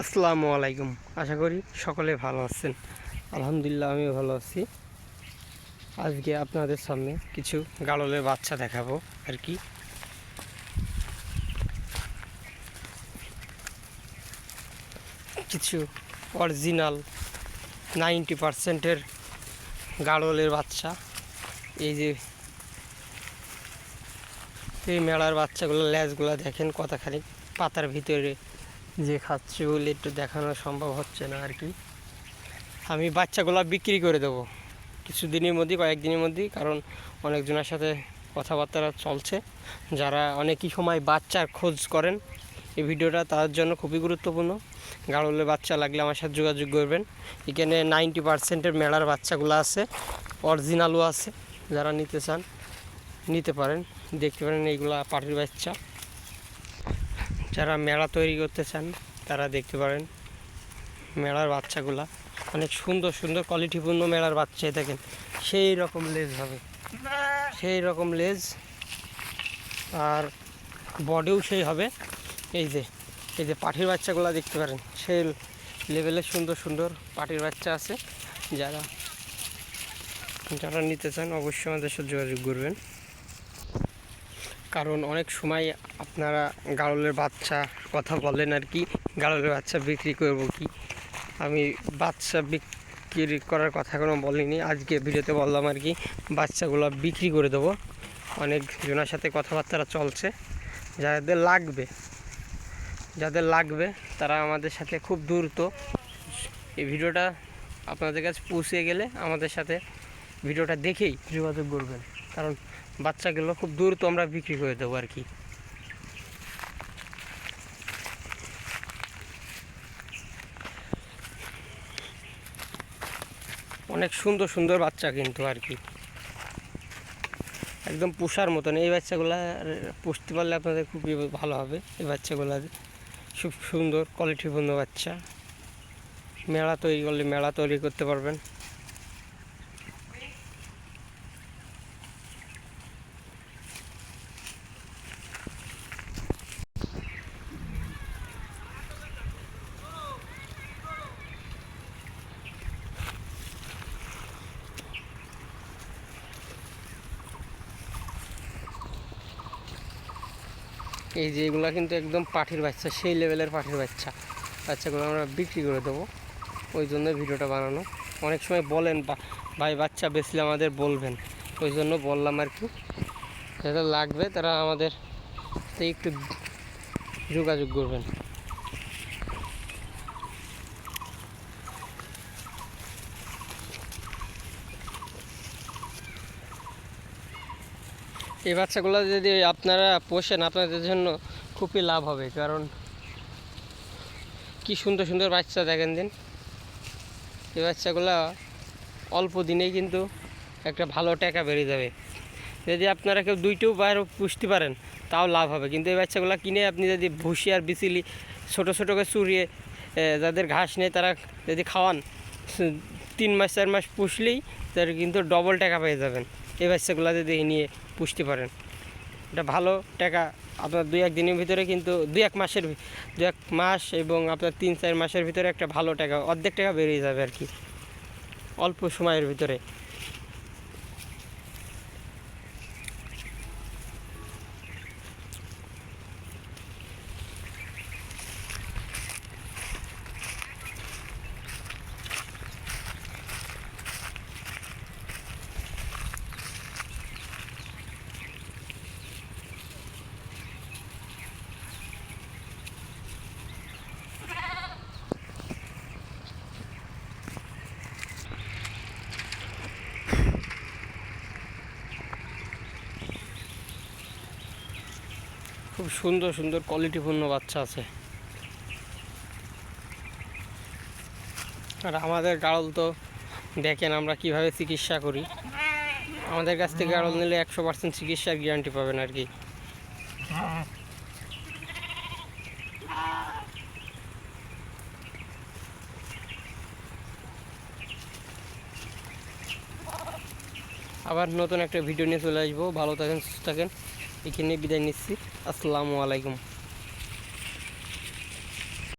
আসসালামু আলাইকুম। আশা করি সকলে ভালো আছেন। আলহামদুলিল্লাহ, আমিও ভালো আছি। আজকে আপনাদের সামনে কিছু গাড়লের বাচ্চা দেখাবো আর কি। কিছু অরিজিনাল নাইনটি পারসেন্টের গাড়লের বাচ্চা। এই যে এই মেলার বাচ্চাগুলো ল্যাজগুলো দেখেন কতখানি পাতার ভিতরে যে খাচ্ছে বলে একটু দেখানো সম্ভব হচ্ছে না আর কি। আমি বাচ্চাগুলো বিক্রি করে দেবো। কিছুদিনের মধ্যেই কয়েকদিনের মধ্যেই, কারণ অনেকজনের সাথে কথাবার্তা চলছে। যারা অনেকই সময় বাচ্চার খোঁজ করেন, এই ভিডিওটা তাদের জন্য খুবই গুরুত্বপূর্ণ। গাড়লে বাচ্চা লাগলে আমার সাথে যোগাযোগ করবেন। এখানে নাইনটি পার্সেন্টের মেলার বাচ্চাগুলো আছে, অরিজিনালও আছে। যারা নিতে চান, নিতে পারেন। দেখতে পারেন এইগুলা পাটির বাচ্চা। যারা মেলা তৈরি করতে চান, তারা দেখতে পারেন মেলার বাচ্চাগুলা। অনেক সুন্দর সুন্দর কোয়ালিটিপূর্ণ মেলার বাচ্চা দেখেন। সেই রকম লেজ হবে। সেই রকম লেজ। আর বডিও সেই হবে। এই যে এই যে পাখির বাচ্চাগুলো দেখতে পারেন। সেই লেভেলের সুন্দর সুন্দর পাটির বাচ্চা আছে। যারা যারা নিতে চান অবশ্যই আমাদের সাথে যোগাযোগ করবেন। কারণ অনেক সময় আপনারা গাড়লের বাচ্চা কথা বলেন আর কি গাড়লের বাচ্চা বিক্রি করব কি? আমি বাচ্চা বিক্রি করার কথা কোনো বলিনি, আজকে ভিডিওতে বললাম আর কি, বাচ্চাগুলো বিক্রি করে দেবো। অনেক জনের সাথে কথাবার্তা চলছে, যাদের লাগবে যাদের লাগবে তারা আমাদের সাথে খুব দ্রুত এই ভিডিওটা আপনাদের কাছে পৌঁছে গেলে আমাদের সাথে ভিডিওটা দেখেই যোগাযোগ করবেন। কারণ বাচ্চাগুলো খুব দূর তো আমরা বিক্রি করে দেবো আর কি। অনেক সুন্দর সুন্দর বাচ্চা কিন্তু আর কি। একদম পোষার মতন। এই বাচ্চাগুলো পুষতে পারলে আপনাদের খুবই ভালো হবে। এই বাচ্চাগুলো খুব সুন্দর কোয়ালিটিপূর্ণ বাচ্চা। মেলা তৈরি করলে মেলা তৈরি করতে পারবেন। এই যে এগুলো কিন্তু একদম পাঠির বাচ্চা, সেই লেভেলের পাঠির বাচ্চা। বাচ্চাগুলো আমরা বিক্রি করে দেবো। ওই জন্য ভিডিওটা বানানো। অনেক সময় বলেন ভাই বাচ্চা বেচলে আমাদের বলবেন। ওই জন্য বললাম আর কি। যারা লাগবে তারা আমাদের একটু যোগাযোগ করবেন। এই বাচ্চাগুলো যদি আপনারা পোষেন, আপনাদের জন্য খুবই লাভ হবে, কারণ কি সুন্দর সুন্দর বাচ্চা দেখেন দিন। এই বাচ্চাগুলো অল্প দিনেই কিন্তু একটা ভালো টাকা বেরিয়ে যাবে। যদি আপনারা কেউ দুইটাও বাইরে পুষতে পারেন, তাও লাভ হবে। কিন্তু এই বাচ্চাগুলো কিনে আপনি যদি ভুসি আর বিচিলি ছোটো ছোটোকে চুরিয়ে যাদের ঘাস নেই তারা যদি খাওয়ান, তিন মাস চার মাস পুষলেই তার কিন্তু ডবল টাকা পেয়ে যাবেন। এই বাচ্চাগুলো যদি নিয়ে পুষতে পারেন। এটা ভালো টাকা। আপনার দুই এক দিনের ভিতরে কিন্তু দুই এক মাসের দু এক মাস এবং আপনার তিন চার মাসের ভিতরে একটা ভালো টাকা, অর্ধেক টাকা বেরিয়ে যাবে আর কি। অল্প সময়ের ভিতরে। খুব সুন্দর সুন্দর কোয়ালিটিপূর্ণ বাচ্চা আছে। আর আমাদের গাড়ল তো দেখেন আমরা কীভাবে চিকিৎসা করি। আমাদের কাছ থেকে গাড়ল নিলে একশো পার্সেন্ট চিকিৎসার গ্যারান্টি পাবেন আর কি। আবার নতুন একটা ভিডিও নিয়ে চলে আসব। ভালো থাকেন, সুস্থ থাকেন। এখানে বিদায় নিচ্ছি। আসসালামু আলাইকুম।